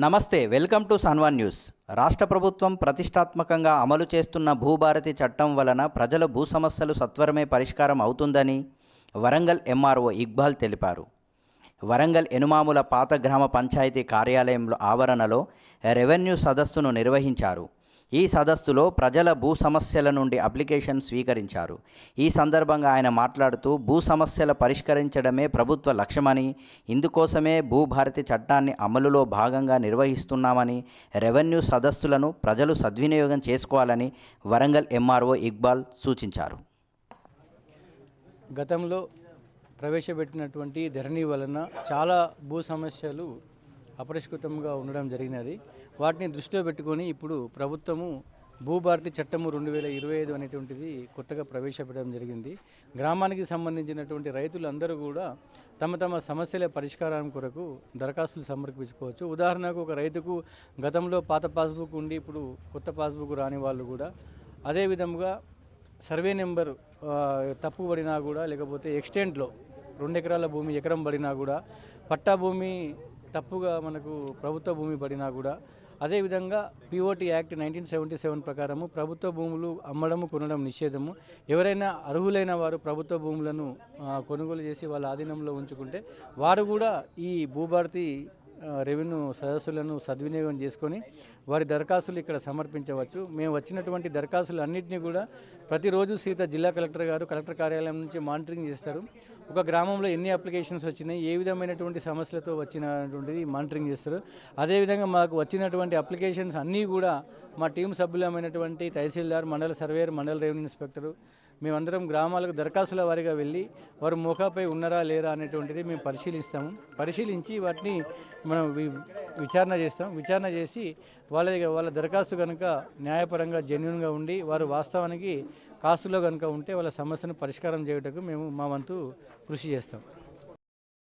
నమస్తే welcome to సన్వాన్ news. రాష్ట్ర ప్రభుత్వం ప్రతిష్టాత్మకంగా అమలు చేస్తున్న భూభారతి చట్టం వలన ప్రజల భూ సమస్యలు సత్వరమే పరిష్కారం అవుతుందని వరంగల్ ఎంఆర్ఓ ఇక్బాల్ తెలిపారు. వరంగల్ ఎనుమాముల పాత గ్రామ పంచాయతీ కార్యాలయంలో ఆవరణలో రెవెన్యూ సదస్సును నిర్వహించారు. ఈ సదస్సులో ప్రజల భూ సమస్యల నుండి అప్లికేషన్ స్వీకరించారు. ఈ సందర్భంగా ఆయన మాట్లాడుతూ భూ సమస్యల పరిష్కరించడమే ప్రభుత్వ లక్ష్యమని ఇందుకోసమే భూభారతి చట్టాన్ని అమలులో భాగంగా నిర్వహిస్తున్నామని రెవెన్యూ సదస్సులను ప్రజలు సద్వినియోగం చేసుకోవాలని వరంగల్ ఎంఆర్ఓ ఇక్బాల్ సూచించారు. గతంలో ప్రవేశపెట్టినటువంటి ధరణి వలన చాలా భూ సమస్యలు అపరిష్కృతంగా ఉండడం జరిగినది. వాటిని దృష్టిలో పెట్టుకొని ఇప్పుడు ప్రభుత్వము భూభారతి చట్టము రెండు వేల ఇరవై ఐదు అనేటువంటిది కొత్తగా ప్రవేశపెట్టడం జరిగింది. గ్రామానికి సంబంధించినటువంటి రైతులందరూ కూడా తమ తమ సమస్యల పరిష్కారం కొరకు దరఖాస్తులు సమర్పించుకోవచ్చు. ఉదాహరణకు ఒక రైతుకు గతంలో పాత పాస్బుక్ ఉండి ఇప్పుడు కొత్త పాస్బుక్ రాని వాళ్ళు కూడా అదే విధముగా సర్వే నెంబర్ తప్పు పడినా కూడా లేకపోతే ఎక్స్టెంట్లో రెండు ఎకరాల భూమి ఎకరం పడినా కూడా పట్టా భూమి తప్పుగా మనకు ప్రభుత్వ భూమి పడినా కూడా అదేవిధంగా POT act nineteen seventy seven ప్రకారము ప్రభుత్వ భూములు అమ్మడము కొనడం నిషేధము. ఎవరైనా అర్హులైన వారు ప్రభుత్వ భూములను కొనుగోలు చేసి వాళ్ళ ఆధీనంలో ఉంచుకుంటే వారు కూడా ఈ భూభారతి రెవెన్యూ సదస్సులను సద్వినియోగం చేసుకొని వారి దరఖాస్తులు ఇక్కడ సమర్పించవచ్చు. మేము వచ్చినటువంటి దరఖాస్తులు అన్నింటినీ కూడా ప్రతిరోజు సీత జిల్లా కలెక్టర్ గారు కలెక్టర్ కార్యాలయం నుంచి మానిటరింగ్ చేస్తారు. ఒక గ్రామంలో ఎన్ని అప్లికేషన్స్ వచ్చినాయి ఏ విధమైనటువంటి సమస్యలతో వచ్చినటువంటిది మానిటరింగ్ చేస్తారు. అదేవిధంగా మాకు వచ్చినటువంటి అప్లికేషన్స్ అన్నీ కూడా మా టీం సభ్యులమైనటువంటి తహసీల్దార్ మండల సర్వేయర్ మండల రెవెన్యూ ఇన్స్పెక్టరు మేమందరం గ్రామాలకు దరఖాస్తుల వారిగా వెళ్ళి వారు మోకాపై ఉన్నారా లేరా అనేటువంటిది మేము పరిశీలిస్తాము. పరిశీలించి వాటిని మనం వి- విచారణ చేస్తాం. విచారణ చేసి వాళ్ళ దగ్గర వాళ్ళ దరఖాస్తు కనుక న్యాయపరంగా జెన్యున్గా ఉండి వారు వాస్తవానికి కాస్తులో కనుక ఉంటే వాళ్ళ సమస్యను పరిష్కారం చేయుటకు మేము మా వంతు కృషి చేస్తాం.